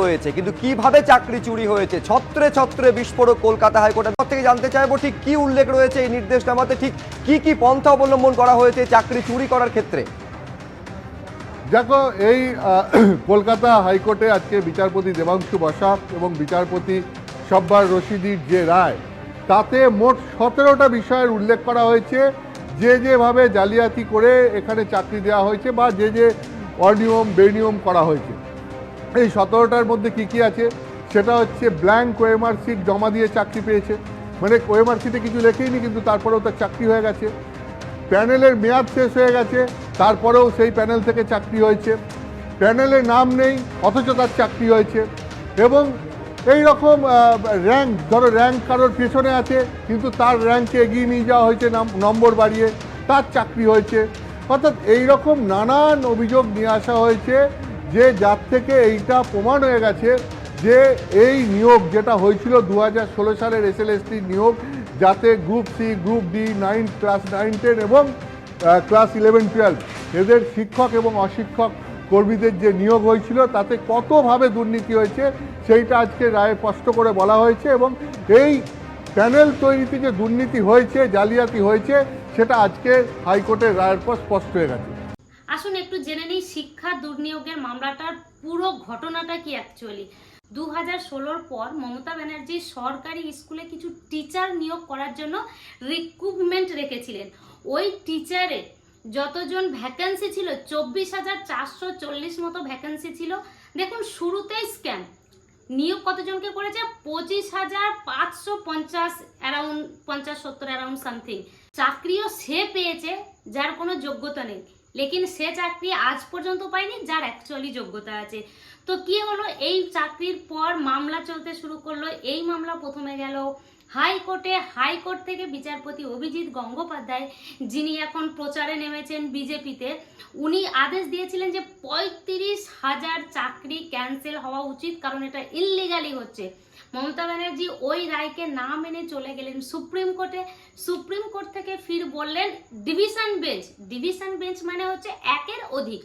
হয়েছে, কিন্তু কীভাবে চাকরি চুরি হয়েছে? ছত্রে ছত্রে বিস্ফোরক কলকাতা হাইকোর্টের পর থেকে জানতে চাইব ঠিক কি উল্লেখ রয়েছে এই নির্দেশনামাতে ঠিক কি কি পন্থা অবলম্বন করা হয়েছে চাকরি চুরি করার ক্ষেত্রে? দেখো, এই কলকাতা হাইকোর্টে আজকে বিচারপতি দেবাংশু বসাক এবং বিচারপতি সব্বার রশিদির যে রায়, তাতে মোট সতেরোটা বিষয়ের উল্লেখ করা হয়েছে। যে যেভাবে জালিয়াতি করে এখানে চাকরি দেওয়া হয়েছে বা যে যে অনিয়ম বেনিয়ম করা হয়েছে। এই সতেরোটার মধ্যে কি কি আছে? সেটা হচ্ছে ব্ল্যাঙ্ক ওয়েমার সিট জমা দিয়ে চাকরি পেয়েছে। মানে ওয়েমার সিটে কিছু লেখেইনি, কিন্তু তারপরেও তার চাকরি হয়ে গেছে। প্যানেলের মেয়াদ শেষ হয়ে গেছে, তারপরেও সেই প্যানেল থেকে চাকরি হয়েছে। প্যানেলে নাম নেই, অথচ তার চাকরি হয়েছে। এবং এই রকম র্যাঙ্ক ধরো র্যাঙ্ক কারোর পেছনে আছে, কিন্তু তার র্যাঙ্কে এগিয়ে নিয়ে যাওয়া হয়েছে নাম- নম্বর বাড়িয়ে, তার চাকরি হয়েছে। অর্থাৎ এই রকম নানান অভিযোগ নিয়ে আসা হয়েছে যে যার থেকে এইটা প্রমাণ হয়ে গেছে যে এই নিয়োগ যেটা হয়েছিল দু হাজার ষোলো সালের এসএলএসটি নিয়োগ, যাতে group C group D nine class nine ten এবং ক্লাস ইলেভেন টুয়েলভ এদের শিক্ষক এবং অশিক্ষক কর্মীদের যে নিয়োগ হয়েছিল, তাতে কতভাবে দুর্নীতি হয়েছে সেইটা আজকে রায়ে স্পষ্ট করে বলা হয়েছে এবং এই প্যানেল তৈরিতে যে দুর্নীতি হয়েছে, জালিয়াতি হয়েছে, সেটা আজকে হাইকোর্টের রায়ের পর স্পষ্ট হয়ে গেছে। আসুন একটু জেনে নিই, শিক্ষা দুর্নিয়োগের মামলাটার পুরো ঘটনাটা কি অ্যাকচুয়ালি দু হাজার ষোলোর পর মমতা ব্যানার্জি সরকারি স্কুলে কিছু টিচার নিয়োগ করার জন্য রিক্রুটমেন্ট রেখেছিলেন। ওই টিচারে যতজন ভ্যাকেন্সি ছিল, চব্বিশ হাজার চারশো চল্লিশ মতো ভ্যাকেন্সি ছিল। দেখুন, শুরুতেই স্ক্যাম নিয়োগ কতজনকে করেছে? পঁচিশ হাজার পাঁচশো পঞ্চাশ অ্যারাউন্ড পঞ্চাশ সত্তর অ্যারাউন্ড সামথিং চাকরিও সে পেয়েছে, যার কোনো যোগ্যতা নেই। লেকিন সে চাকরি আজ পর্যন্ত পায়নি, যার অ্যাকচুয়ালি যোগ্যতা আছে। তো কি হলো? এই চাকরির পর মামলা চলতে শুরু করল। এই মামলা প্রথমে গেল হাইকোর্টে। হাইকোর্ট থেকে বিচারপতি অভিজিৎ গঙ্গোপাধ্যায়, যিনি এখন প্রচারে নেমেছেন বিজেপিতে, উনি আদেশ দিয়েছিলেন যে পঁয়ত্রিশ হাজার চাকরি ক্যান্সেল হওয়া উচিত, কারণ এটা ইললিগালি হচ্ছে। মমতা ব্যানার্জি ওই রায়কে না মেনে চলে গেলেন সুপ্রিম কোর্টে। সুপ্রিম কোর্ট থেকে ফির বললেন ডিভিশন বেঞ্চ ডিভিশন বেঞ্চ মানে হচ্ছে একের অধিক।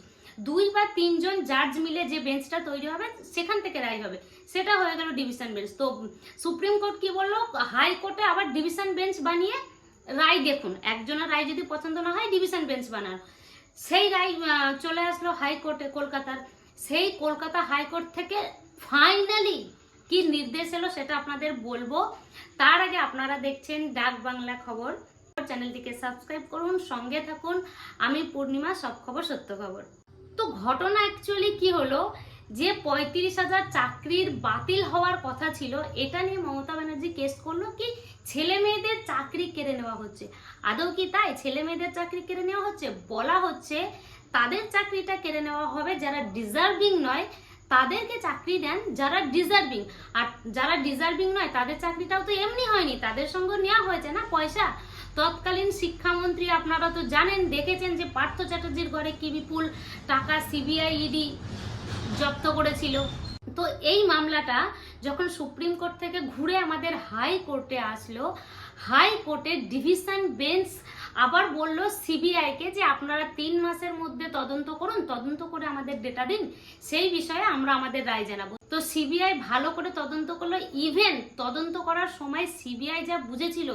দুই বা তিনজন জাজ মিলে যে বেঞ্চটা তৈরি হবে, সেখান থেকে রায় হবে। সেটা হয়ে গেল ডিভিশন বেঞ্চ তো সুপ্রিম কোর্ট কি বলল হাইকোর্টে আবার ডিভিশন বেঞ্চ বানিয়ে রায় দেখুন। একজনের রায় যদি পছন্দ না হয় ডিভিশন বেঞ্চ বানান। সেই রায় চলে আসলো হাইকোর্টে, কলকাতার। সেই কলকাতা হাইকোর্ট থেকে ফাইনালি কি নির্দেশ এলো সেটা আপনাদের বলব। তার আগে আপনারা দেখছেন ডাক বাংলা খবর। চ্যানেলটিকে সাবস্ক্রাইব করুন, সঙ্গে থাকুন। আমি পূর্ণিমা, সব খবর সত্য খবর। তো ঘটনা অ্যাকচুয়ালি কি হলো? যে পঁয়ত্রিশ হাজার চাকরির বাতিল হওয়ার কথা ছিল, এটা নিয়ে মমতা ব্যানার্জি কেস করল কি, ছেলে মেয়েদের চাকরি কেড়ে নেওয়া হচ্ছে। আদৌ কি তাই? ছেলে মেয়েদের চাকরি কেড়ে নেওয়া হচ্ছে? বলা হচ্ছে তাদের চাকরিটা কেড়ে নেওয়া হবে যারা ডিজার্ভিং নয় তাদেরকে চাকরি দেন যারা ডিজার্ভিং আর যারা ডিজার্ভিং নয়, তাদের চাকরিটাও তো এমনি হয়নি। তাদের সঙ্গে নেওয়া হয়েছে না পয়সা। তৎকালীন শিক্ষামন্ত্রী আপনারা তো জানেন, দেখেছেন যে পার্থ চ্যাটার্জির ঘরে কি বিপুল টাকা সিবিআই ইডি জব্দ করেছিল। তো এই মামলাটা যখন সুপ্রিম কোর্ট থেকে ঘুরে আমাদের হাই কোর্টে আসলো, হাই কোর্টের ডিভিশন বেঞ্চ আবার বলল সিবিআইকে যে আপনারা তিন মাসের মধ্যে তদন্ত করুন, তদন্ত করে আমাদের ডেটা দিন। সেই বিষয়ে আমরা আমাদের রায় জানাব। তো সিবিআই ভালো করে তদন্ত করল। ইভেন তদন্ত করার সময় সিবিআই যা বুঝেছিল,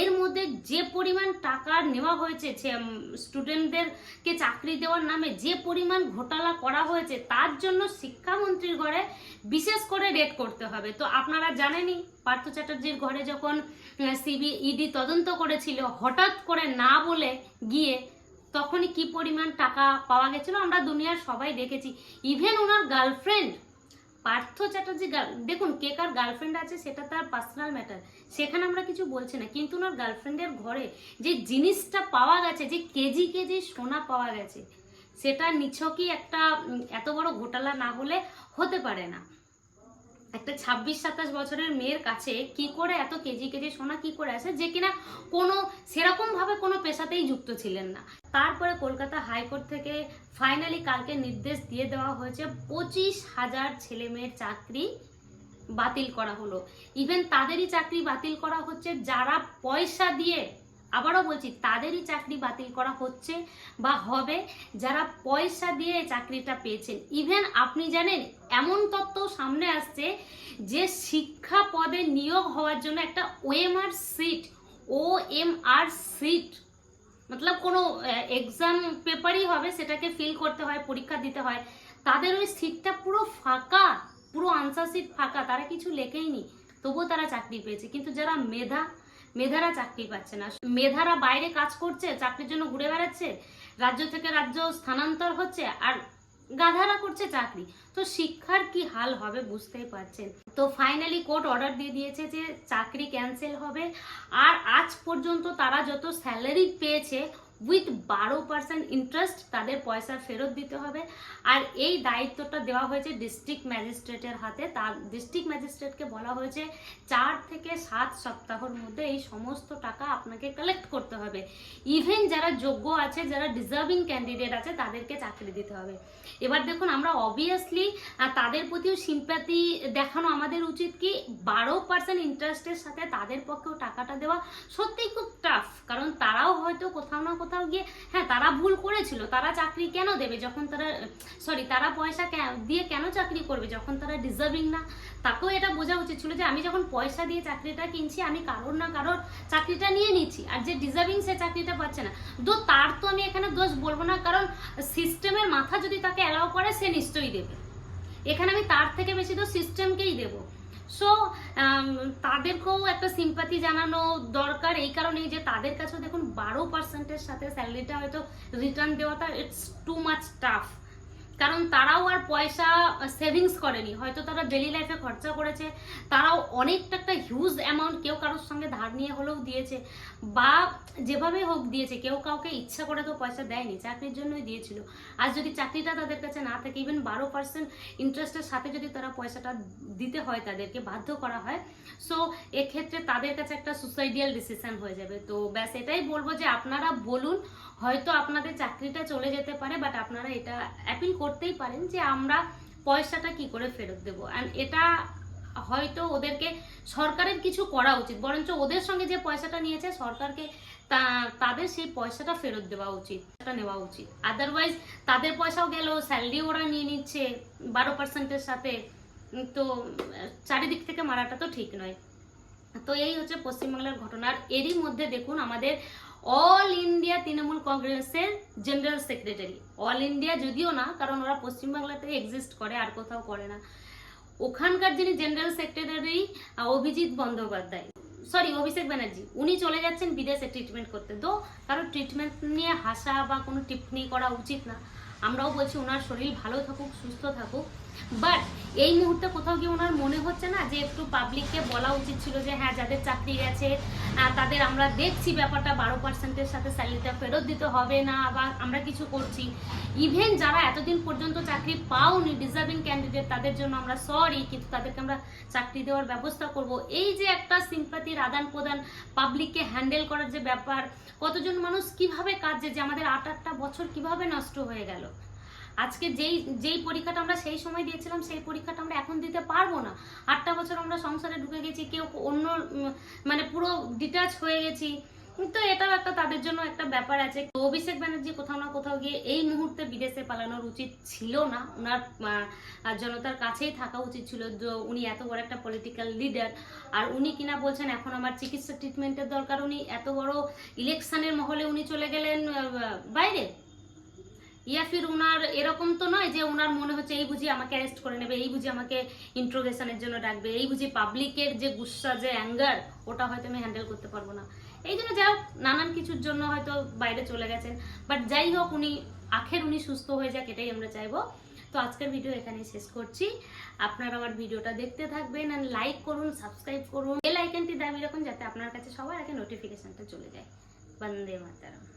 এর মধ্যে যে পরিমাণ টাকা নেওয়া হয়েছে স্টুডেন্টদেরকে চাকরি দেওয়ার নামে যে পরিমাণ ঘোটালা করা হয়েছে, তার জন্য শিক্ষামন্ত্রীর ঘরে বিশেষ করে রেড করতে হবে। তো আপনারা জানেনই, পার্থ চ্যাটার্জির ঘরে যখন সিবি ইডি তদন্ত করেছিল, হঠাৎ করে না বলে গিয়ে তখনই কি পরিমাণ টাকা পাওয়া গেছিল আমরা দুনিয়ার সবাই দেখেছি। ইভেন ওনার গার্লফ্রেন্ড পার্থ চ্যাটার্জি দেখুন কে কার গার্লফ্রেন্ড আছে সেটা তার পার্সোনাল ম্যাটার সেখানে আমরা কিছু বলছি না, কিন্তু ওনার গার্লফ্রেন্ডের ঘরে যে জিনিসটা পাওয়া গেছে, যে কেজি কেজি সোনা পাওয়া গেছে, সেটা নিছকই একটা এত বড় ঘোটালা না হলে হতে পারে না। একটা ছাব্বিশ, সাতাশ বছরের মেয়ের কাছে কি করে এত কেজি কেজি সোনা কি করে আসে যে কিনা কোনো সেরকম ভাবে কোনো পেশাতেই যুক্ত ছিলেন না। তারপরে কলকাতা হাইকোর্ট থেকে ফাইনালি কালকে নির্দেশ দিয়ে দেওয়া হয়েছে পঁচিশ হাজার ছেলে মেয়ের চাকরি বাতিল করা হলো। ইভেন তাদেরই চাকরি বাতিল করা হচ্ছে যারা পয়সা দিয়ে আবারও বলছি, তাদেরই চাকরি বাতিল করা হচ্ছে বা হবে যারা পয়সা দিয়ে চাকরিটা পেয়েছেন। ইভেন আপনি জানেন, এমন তত্ত্ব সামনে আসছে যে শিক্ষা পদে নিয়োগ হওয়ার জন্য একটা OMR sheet O M R sheet মতলব কোনো এক্সাম পেপারই হবে, সেটাকে ফিল করতে হয়, পরীক্ষা দিতে হয়। তাদের ওই সিটটা পুরো ফাঁকা, পুরো আনসার সিট ফাঁকা, তারা কিছু লেখেইনি। তবুও তারা চাকরি পেয়েছে। কিন্তু যারা মেধা মেধারা চাকরি পাচ্ছে না। মেধারা বাইরে কাজ করছে, চাকরির জন্য ঘুরে বেড়াচ্ছে, রাজ্য থেকে রাজ্য স্থানান্তর হচ্ছে আর গাধারা করছে চাকরি। তো শিক্ষার কি হাল হবে বুঝতেই পারছেন? তো ফাইনালি কোর্ট অর্ডার দিয়ে দিয়েছে যে চাকরি ক্যান্সেল হবে। আর আজ পর্যন্ত তারা যত স্যালারি পেয়েছে উইথ বারো পার্সেন্ট ইন্টারেস্ট তাদের পয়সা ফেরত দিতে হবে। আর এই দায়িত্বটা দেওয়া হয়েছে ডিস্ট্রিক্ট ম্যাজিস্ট্রেটের হাতে। তার ডিস্ট্রিক্ট ম্যাজিস্ট্রেটকে বলা হয়েছে চার থেকে সাত সপ্তাহের মধ্যে এই সমস্ত টাকা আপনাকে কালেক্ট করতে হবে। ইভেন যারা যোগ্য আছে, যারা ডিজার্ভিং ক্যান্ডিডেট আছে, তাদেরকে চাকরি দিতে হবে। এবার দেখুন, আমরা অবভিয়াসলি তাদের প্রতিও সিম্প্যাথি দেখানো আমাদের উচিত কি, বারো পার্সেন্ট ইন্টারেস্টের সাথে তাদের পক্ষেও টাকাটা দেওয়া সত্যিই খুব টাফ কারণ তারাও হয়তো কোথাও না কোথাও গিয়ে হ্যাঁ তারা ভুল করেছিল, তারা চাকরি কেন দেবে? যখন তারা সরি তারা পয়সা দিয়ে কেন চাকরি করবে? যখন তারা ডিজার্ভিং না, তাকেও এটা বোঝা উচিত ছিল যে আমি যখন পয়সা দিয়ে চাকরিটা কিনছি, আমি কারোর না কারোর চাকরিটা নিয়ে নিচ্ছি, আর যে ডিজার্ভিং সে চাকরিটা পাচ্ছে না। তো তার তো আমি এখানে দোষ বলব না, কারণ সিস্টেমের মাথা যদি তাকে অ্যালাউ করে, সে নিশ্চয়ই দেবে। এখানে আমি তার থেকে বেশি তো সিস্টেমকেই দেব। সো তাদেরকেও একটা সিম্পাথি জানানো দরকার। এই কারণেই যে তাদের কাছে দেখুন, বারো পার্সেন্টের সাথে স্যালারিটা হয়তো রিটার্ন দেওয়াটা ইটস টু মাচ টাফ কারণ তারাও আর পয়সা সেভিংস করেনি। হয়তো তারা ডেলি লাইফে খরচা করেছে, তারাও অনেকটা একটা হিউজ অ্যামাউন্ট কেউ কারোর সঙ্গে ধার নিয়ে হলেও দিয়েছে বা যেভাবে হোক দিয়েছে। কেউ কাউকে ইচ্ছা করে তো পয়সা দেয়নি, চাকরির জন্যই দিয়েছিল। আর যদি চাকরিটা তাদের কাছে না থাকে ইভেন বারো পার্সেন্ট ইন্টারেস্টের সাথে যদি তারা পয়সাটা দিতে হয়, তাদেরকে বাধ্য করা হয় সো এক্ষেত্রে তাদের কাছে একটা সুসাইডিয়াল ডিসিশন হয়ে যাবে। তো ব্যাস, এটাই বলব যে আপনারা বলুন হয়তো আপনাদের চাকরিটা চলে যেতে পারে বাট আপনারা এটা অ্যাপিল করতেই পারেন যে আমরা পয়সাটা কি করে ফেরত দেবো। অ্যান্ড এটা হয়তো ওদেরকে সরকারের কিছু করা উচিত, বরঞ্চ ওদের সঙ্গে যে পয়সাটা নিয়েছে সরকারকে তাদের সেই পয়সাটা ফেরত দেওয়া উচিত নেওয়া উচিত। আদারওয়াইজ তাদের পয়সাও গেল স্যালারি ওরা নিয়ে নিচ্ছে বারো পার্সেন্টের সাথে, তো চারিদিক থেকে মারাটা তো ঠিক নয়। তো এই হচ্ছে পশ্চিমবাংলার ঘটনার এরই মধ্যে দেখুন আমাদের অল ইন্ডিয়া তৃণমূল কংগ্রেসের জেনারেল সেক্রেটারি অল ইন্ডিয়া যদিও না, কারণ ওরা পশ্চিমবাংলাতে এক্সিস্ট করে, আর কোথাও করে না। ওখানকার যিনি general secretary Abhijit Bandyopadhyay sorry Abhishek Banerjee, উনি চলে যাচ্ছেন বিদেশে ট্রিটমেন্ট করতে। তো কারও ট্রিটমেন্ট নিয়ে হাসা বা কোনো টিপ্পনি করা উচিত না। আমরাও বলছি ওনার শরীর ভালো থাকুক, সুস্থ থাকুক। বাট এই মুহূর্তে কোথাও গিয়ে ওনার মনে হচ্ছে না যে একটু পাবলিককে বলা উচিত ছিল যে হ্যাঁ যাদের চাকরি গেছে তাদের আমরা দেখছি ব্যাপারটা, বারো পার্সেন্টের সাথে স্যালারিটা ফেরত দিতে হবে না, বা আমরা কিছু করছি। ইভেন যারা এতদিন পর্যন্ত চাকরি পাওনি ডিজার্ভিং ক্যান্ডিডেট তাদের জন্য আমরা সরি কিন্তু তাদেরকে আমরা চাকরি দেওয়ার ব্যবস্থা করব। এই যে একটা সিম্পাতির আদান প্রদান পাবলিককে হ্যান্ডেল করার যে ব্যাপার, কতজন মানুষ কীভাবে কাজে যে, আমাদের আট আটটা বছর কীভাবে নষ্ট হয়ে গেল? আজকে যেই যেই পরীক্ষাটা আমরা সেই সময় দিয়েছিলাম, সেই পরীক্ষাটা আমরা এখন দিতে পারব না। আটটা বছর আমরা সংসারে ঢুকে গেছি, কেউ অন্য মানে পুরো ডিটাচ হয়ে গেছি। তো এটাও একটা তাদের জন্য একটা ব্যাপার আছে। অভিষেক ব্যানার্জি কোথাও না কোথাও গিয়ে এই মুহূর্তে বিদেশে পালানোর উচিত ছিল না। ওনার জনতার কাছেই থাকা উচিত ছিল। উনি এত বড় একটা পলিটিক্যাল লিডার আর উনি কিনা বলছেন, এখন আমার চিকিৎসা ট্রিটমেন্টের দরকার। উনি এত বড় ইলেকশনের মহলে উনি চলে গেলেন বাইরে। ইয়া ফির ওনার এরকম তো নয় যে ওনার মনে হচ্ছে, এই বুঝি আমাকে অ্যারেস্ট করে নেবে, এই বুঝি আমাকে ইন্ট্রোগেশনের জন্য ডাকবে, এই বুঝি পাবলিকের যে গুসা, যে অ্যাঙ্গার ওটা হয়তো আমি হ্যান্ডেল করতে পারব না। এই জন্য যাই হোক, নানান কিছুর জন্য হয়তো বাইরে চলে গেছেন। বাট যাই হোক, উনি, আখের উনি সুস্থ হয়ে যাক, এটাই আমরা চাইব। তো আজকের ভিডিও এখানেই শেষ করছি। আপনারা আমার ভিডিওটা দেখতে থাকবেন আর লাইক করুন সাবস্ক্রাইব করুন। বেল আইকনটি দাবি রাখুন যাতে আপনার কাছে সবার আগে নোটিফিকেশনটা চলে যায়। বন্দে মাতারাম।